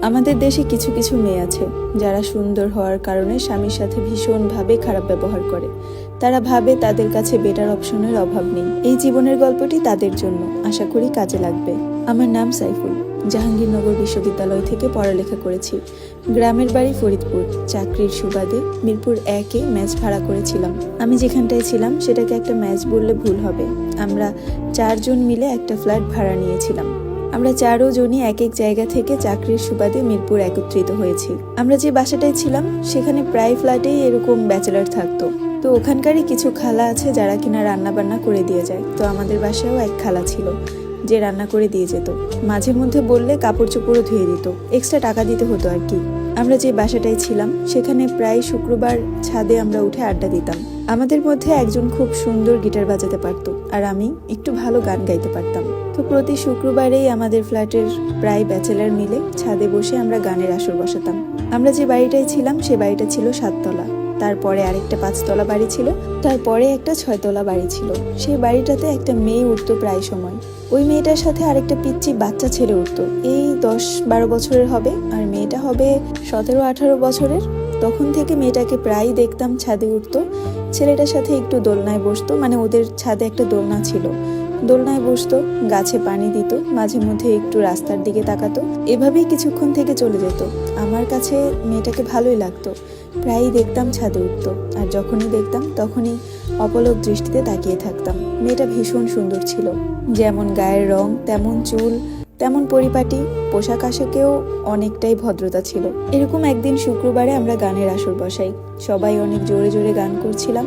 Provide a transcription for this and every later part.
আমাদের দেশে কিছু কিছু মেয়ে আছে, যারা সুন্দর হওয়ার কারণে স্বামীর সাথে ভীষণভাবে খারাপ ব্যবহার করে। তারা ভাবে তাদের কাছে বেটার অপশনের অভাব নেই। এই জীবনের গল্পটি তাদের জন্য। আশা করি কাজে লাগবে। আমার নাম সাইফুল, জাহাঙ্গীরনগর বিশ্ববিদ্যালয় থেকে পড়ালেখা করেছি। গ্রামের বাড়ি ফরিদপুর। চাকরির সুবাদে মিরপুর একে ম্যাচ ভাড়া করেছিলাম। আমি যেখানটায় ছিলাম, সেটাকে একটা ম্যাচ বললে ভুল হবে। আমরা চারজন মিলে একটা ফ্ল্যাট ভাড়া নিয়েছিলাম। আমরা চারও জনই এক এক জায়গা থেকে চাকরির সুবাদে মিরপুর একত্রিত হয়েছি। আমরা যে বাসাটায় ছিলাম, সেখানে প্রায় ফ্ল্যাটেই এরকম ব্যাচেলার থাকতো। তো ওখানকারই কিছু খালা আছে যারা কিনা রান্না বান্না করে দিয়ে যায়। তো আমাদের বাসায়ও এক খালা ছিল, যে রান্না করে দিয়ে যেত। মাঝে মধ্যে বললে কাপড় চোপড়ও ধুয়ে দিত। এক্সট্রা টাকা দিতে হতো আর কি। আমরা যে বাসাটায় ছিলাম, সেখানে প্রায় শুক্রবার ছাদে আমরা উঠে আড্ডা দিতাম। আমাদের মধ্যে একজন খুব সুন্দর গিটার বাজাতে পারতো, আর আমি একটু ভালো গান গাইতে পারতাম। তো প্রতি শুক্রবারেই আমাদের ফ্ল্যাটের প্রায় ব্যাচেলার মিলে ছাদে বসে আমরা গানের আসর বসাতাম। আমরা যে বাড়িটায় ছিলাম, সে বাড়িটা ছিল সাততলা। তারপরে আরেকটা পাঁচতলা বাড়ি ছিল, তারপরে একটা ছয়তলা বাড়ি ছিল। সেই বাড়িটাতে একটা মেয়ে উঠতো প্রায় সময়। ওই মেয়েটার সাথে আরেকটা পিচ্চি বাচ্চা ছেলে উঠতো। এই দশ বারো বছরের হবে, আর মেয়েটা হবে সতেরো, আঠারো বছরের। তখন থেকে মেয়েটাকে প্রায়ই দেখতাম ছাদে উঠতো। ছেলেটার সাথে একটু দোলনায় বসতো মানে ওদের ছাদে একটা দোলনা ছিল। দোলনায় বসতো, গাছে পানি দিত, মাঝে মধ্যে একটু রাস্তার দিকে তাকাতো। এভাবেই কিছুক্ষণ থেকে চলে যেত। আমার কাছে মেয়েটাকে ভালোই লাগতো। প্রায়ই দেখতাম ছাদে উঠতো। আর যখনই দেখতাম, তখনই অপলক দৃষ্টিতে তাকিয়ে থাকতাম। মেয়েটা ভীষণ সুন্দর ছিল। যেমন গায়ের রং, তেমন চুল, তেমন পরিপাটি, পোশাক আশাকেও অনেকটাই ভদ্রতা ছিল। এরকম একদিন শুক্রবারে আমরা গানের আসর বসাই। সবাই অনেক জোরে জোরে গান করছিলাম।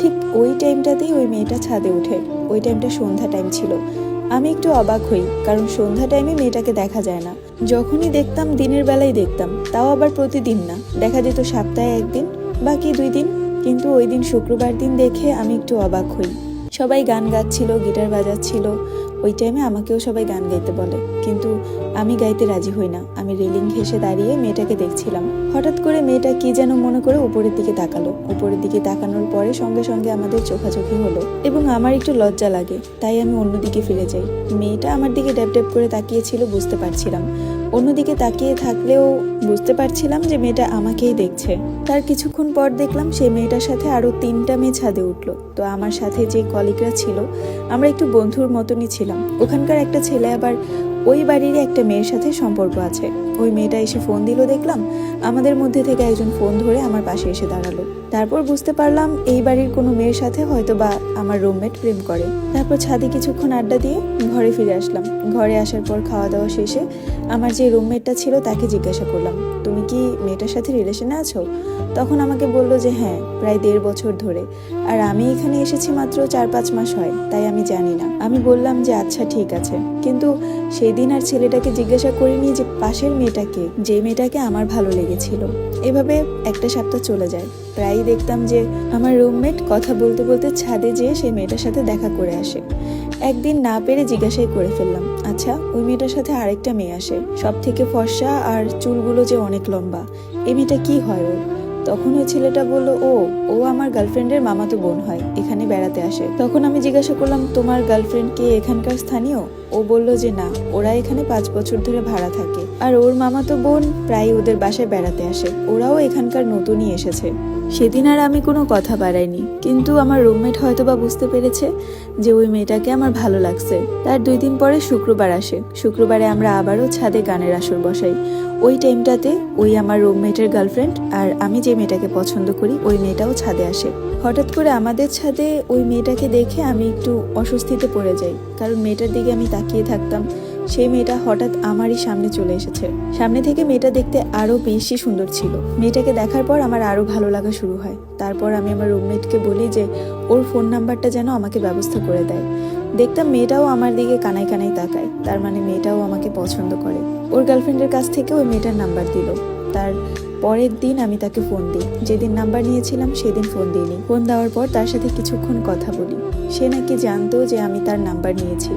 ঠিক ওই টাইমটাতেই ওই মেয়েটা ছাদে ওঠে ওই টাইমটা সন্ধ্যা টাইম ছিল। আমি একটু অবাক হই, কারণ সন্ধ্যা টাইমে মেয়েটাকে দেখা যায় না। যখনই দেখতাম, দিনের বেলায় দেখতাম। তাও আবার প্রতিদিন না। দেখা যেত সপ্তাহে একদিন, বাকি দুই দিন। কিন্তু ওই দিন শুক্রবার দিন দেখে আমি একটু অবাক হই। সবাই গান গাচ্ছিল, গিটার বাজাচ্ছিল। ওই টাইমে আমাকেও সবাই গান গাইতে বলে। কিন্তু আমি গাইতে রাজি হই না। আমি রেলিং ঘেসে দাঁড়িয়ে মেয়েটাকে দেখছিলাম। হঠাৎ করে মেয়েটা কি যেন মনে করে উপরের দিকে তাকালো। উপরের দিকে তাকানোর পরে সঙ্গে সঙ্গে আমাদের চোখাচোখি হলো এবং আমার একটু লজ্জা লাগে। তাই আমি অন্যদিকে ফিরে যাই। মেয়েটা আমার দিকে ড্যাপ ড্যাপ করে তাকিয়েছিল, বুঝতে পারছিলাম। অন্যদিকে তাকিয়ে থাকলেও বুঝতে পারছিলাম যে মেয়েটা আমাকেই দেখছে। তার কিছুক্ষণ পর দেখলাম সেই মেয়েটার সাথে আরও তিনটা মেয়ে ছাদে উঠল। তো আমার সাথে যে কলিগরা ছিল, আমরা একটু বন্ধুর মতনই ছিলাম। ওখানকার একটা ছেলে আবার ওই বাড়িরই একটা মেয়ের সাথে সম্পর্ক আছে। ওই মেয়েটা এসে ফোন দিল, দেখলাম আমাদের মধ্যে থেকে একজন ফোন ধরে আমার পাশে এসে দাঁড়াল। তারপর বুঝতে পারলাম এই বাড়ির কোনো মেয়ের সাথে হয়তো বা আমার রুমমেট প্রেম করে। তারপর ছাদে কিছুক্ষণ আড্ডা দিয়ে ঘরে ফিরে আসলাম। ঘরে আসার পর খাওয়া দাওয়া শেষে আমার যে রুমমেটটা ছিল তাকে জিজ্ঞাসা করলাম, তুমি কি মেয়েটার সাথে রিলেশনে আছো? তখন আমাকে বলল যে হ্যাঁ প্রায় দেড় বছর ধরে। আর আমি এখানে এসেছি মাত্র চার পাঁচ মাস হয়, তাই আমি জানি না। আমি বললাম যে আচ্ছা ঠিক আছে। কিন্তু সেই দিন আর ছেলেটাকে জিজ্ঞাসা করিনি যে পাশের মেয়েটাকে যে মেয়েটাকে আমার ভালো লেগেছিল। এভাবে একটা সপ্তাহ চলে যায়। প্রায়ই দেখতাম যে আমার রুমমেট কথা বলতে বলতে ছাদে যেয়ে সেই মেয়েটার সাথে দেখা করে আসে। একদিন না পেরে জিজ্ঞাসাই করে ফেললাম আচ্ছা ওই মেয়েটার সাথে আরেকটা মেয়ে আসে। সব থেকে ফর্সা আর চুলগুলো যে অনেক লম্বা এই মেয়েটা কি হয় ওর? তখন ওই ছেলেটা বলল, ও ও আমার গার্লফ্রেন্ডের মামাতো বোন হয়, এখানে বেড়াতে আসে। তখন আমি জিজ্ঞাসা করলাম, তোমার গার্লফ্রেন্ড কি এখানকার স্থানীয়? ও বলল যে, না, ওরা এখানে পাঁচ বছর ধরে ভাড়া থাকে। আর ওর মামাতো বোন প্রায় ওদের বাসায় বেড়াতে আসে। ওরাও এখানকার নতুনই এসেছে। সেদিন আর আমি কোনো কথা বাড়াইনি। কিন্তু আমার রুমমেট হয়তো বা বুঝতে পেরেছে যে ওই মেয়েটাকে আমার ভালো লাগছে। তার দুই দিন পরে শুক্রবার আসে। শুক্রবারে আমরা আবারও ছাদে গানের আসর বসাই। ওই টাইমটাতে ওই আমার রুমমেটের গার্লফ্রেন্ড আর আমি যে মেয়েটাকে পছন্দ করি, ওই মেয়েটাও ছাদে আসে। হঠাৎ করে আমাদের ছাদে ওই মেয়েটাকে দেখে আমি একটু অস্বস্তিতে পড়ে যাই, কারণ মেয়েটার দিকে আমি তাকিয়ে থাকতাম। সেই মেয়েটা হঠাৎ আমারই সামনে চলে এসেছে। সামনে থেকে মেয়েটা দেখতে আরও বেশি সুন্দর ছিল। মেয়েটাকে দেখার পর আমার আরও ভালো লাগা শুরু হয়। তারপর আমি আমার রুমমেটকে বলি যে, ওর ফোন নাম্বারটা যেন আমাকে ব্যবস্থা করে দেয়। দেখতাম মেয়েটাও আমার দিকে কানায় কানায় তাকায়। তার মানে মেয়েটাও আমাকে পছন্দ করে। ওর গার্লফ্রেন্ডের কাছ থেকে ওই মেয়েটার নাম্বার দিল। তার পরের দিন আমি তাকে ফোন দিই। যেদিন নাম্বার নিয়েছিলাম সেদিন ফোন দিইনি। ফোন দেওয়ার পর তার সাথে কিছুক্ষণ কথা বলি। সে নাকি জানতো যে আমি তার নাম্বার নিয়েছি।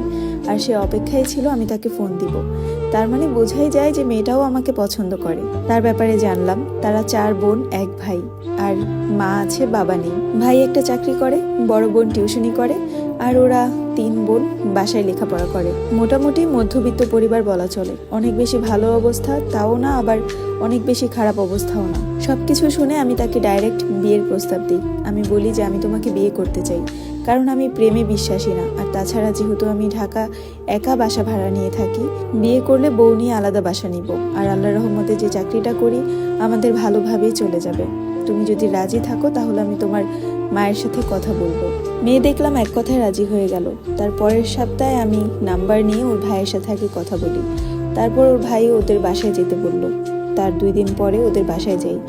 আর সে অপেক্ষায় ছিল আমি তাকে ফোন দিব। তার মানে বোঝাই যায় যে মেয়েটাও আমাকে পছন্দ করে। তার ব্যাপারে জানলাম, তারা চার বোন, এক ভাই। আর মা আছে, বাবা নেই। ভাই একটা চাকরি করে, বড় বোন টিউশনি করে। আর ওরা তিন বোন বাসায় লেখাপড়া করে। মোটামুটি মধ্যবিত্ত পরিবার বলা চলে। অনেক বেশি ভালো অবস্থা তাও না, আবার অনেক বেশি খারাপ অবস্থাও না। সবকিছু শুনে আমি তাকে ডাইরেক্ট বিয়ের প্রস্তাব দিই। আমি বলি যে, আমি তোমাকে বিয়ে করতে চাই। কারণ আমি প্রেমে বিশ্বাসী না। আর তাছাড়া যেহেতু আমি ঢাকা একা বাসা ভাড়া নিয়ে থাকি, বিয়ে করলে বউ নিয়ে আলাদা বাসা নিব। আর আল্লাহ রহমতে যে চাকরিটা করি, আমাদের ভালোভাবেই চলে যাবে। তুমি যদি রাজি থাকো, তাহলে আমি তোমার মায়ের সাথে কথা বলব। মেয়ে দেখলাম এক কথায় রাজি হয়ে গেল। তার পরের সপ্তাহে আমি নাম্বার নিয়ে ওর ভাইয়ের সাথে আগে কথা বলি। তারপর ওর ভাই ওদের বাসায় যেতে বলল। তার দুই দিন পরে ওদের বাসায় যাই।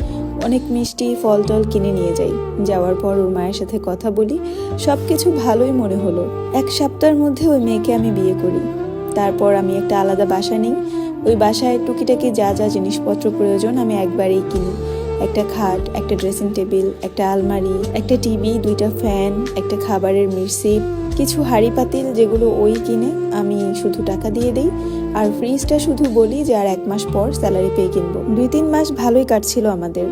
অনেক মিষ্টি ফল টল কিনে নিয়ে যাই। যাওয়ার পর ওর মায়ের সাথে কথা বলি। সব কিছু ভালোই মনে হলো। এক সপ্তাহের মধ্যে ওই মেয়েকে আমি বিয়ে করি। তারপর আমি একটা আলাদা বাসা নিই। ওই বাসায় টুকিটাকি যা যা জিনিসপত্র প্রয়োজন আমি একবারেই কিনি। একটা খাট, একটা ড্রেসিং টেবিল একটা আলমারি, একটা টিভি দুইটা ফ্যান একটা খাবারের মিরসিপ কিছু হাঁড়ি পাতিল যেগুলো ওই কিনে আমি শুধু টাকা দিয়ে দিই। আর ফ্রিজটা শুধু বলি যে আর এক মাস পর স্যালারি পেয়ে কিনবো। দুই তিন মাস ভালোই কাটছিল আমাদের।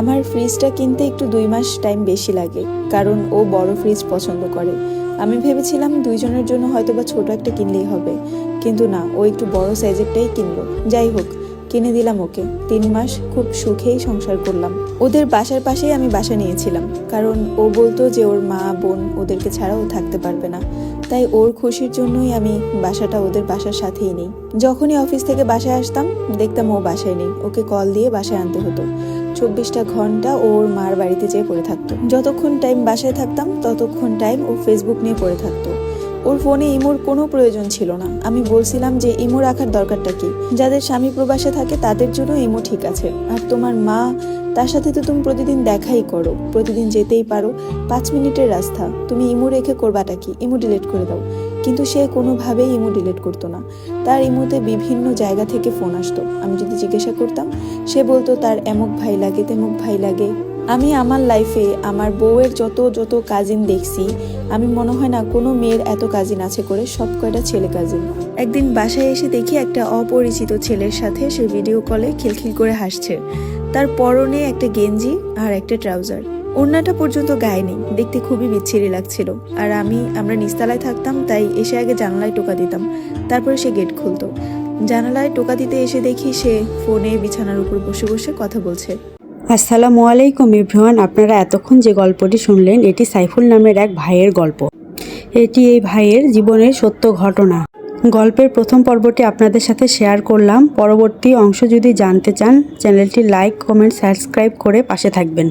আমার ফ্রিজটা কিনতে একটু দুই মাস টাইম বেশি লাগে, কারণ ও বড় ফ্রিজ পছন্দ করে। আমি ভেবেছিলাম দুইজনের জন্য হয়তো বা ছোট একটা কিনলেই হবে, কিন্তু না, ও একটু বড় সাইজেরটাই কিনলো। যাই হোক কিনে দিলাম ওকে। তিন মাস খুব সুখেই সংসার করলাম। ওদের বাসার পাশেই আমি বাসা নিয়েছিলাম, কারণ ও বলতো যে ওর মা, বোন ওদেরকে ছাড়াও থাকতে পারবে না। তাই ওর খুশির জন্যই আমি বাসাটা ওদের বাসার সাথেই নেই। যখনই অফিস থেকে বাসায় আসতাম, দেখতাম ও বাসায় নেই। ওকে কল দিয়ে বাসায় আনতে হতো। চব্বিশটা ঘণ্টা ওর মার বাড়িতে যেয়ে পড়ে থাকতো। যতক্ষণ টাইম বাসায় থাকতাম, ততক্ষণ টাইম ও ফেসবুক নিয়ে পড়ে থাকতো। ওর ফোনে ইমোর কোনো প্রয়োজন ছিল না। আমি বলছিলাম যে ইমো রাখার দরকারটা কি? যাদের স্বামী প্রবাসে থাকে তাদের জন্য ইমো ঠিক আছে। আর তোমার মা, তার সাথে তো তুমি প্রতিদিন দেখাই করো, প্রতিদিন যেতেই পারো। পাঁচ মিনিটের রাস্তা। তুমি ইমো রেখে করবাটা কি? ইমো ডিলিট করে দাও। কিন্তু সে কোনোভাবেই ইমো ডিলিট করতো না। তার ইমোতে বিভিন্ন জায়গা থেকে ফোন আসতো। আমি যদি জিজ্ঞাসা করতাম, সে বলতো, তার এমক ভাই লাগে, তেমক ভাই লাগে। আমি আমার লাইফে আমার বউয়ের যত যত কাজিন দেখছি, আমি মনে হয় না কোনো মেয়ের এত কাজিন আছে করে সব কয়টা ছেলে কাজিন একদিন বাসায় এসে দেখি একটা অপরিচিত ছেলের সাথে সে ভিডিও কলে খিলখিল করে হাসছে। তার পরনে একটা গেঞ্জি আর একটা ট্রাউজার ওড়নাটা পর্যন্ত গায়ে নেই দেখতে খুবই বিচ্ছিরি লাগছিল। আর আমি, আমরা নিস্তালায় থাকতাম, তাই এসে আগে জানালায় টোকা দিতাম। তারপরে সে গেট খুলতো। জানালায় টোকা দিতে এসে দেখি সে ফোনে বিছানার উপর বসে বসে কথা বলছে। আসসালামু আলাইকুম ইভ্রান আপনারা এতক্ষণ যে গল্পটি শুনলেন, এটি সাইফুল নামের এক ভাইয়ের গল্প। এটি এই ভাইয়ের জীবনের সত্য ঘটনা। গল্পের প্রথম পর্বটি আপনাদের সাথে শেয়ার করলাম। পরবর্তী অংশ যদি জানতে চান, চ্যানেলটি লাইক, কমেন্ট, সাবস্ক্রাইব করে পাশে থাকবেন।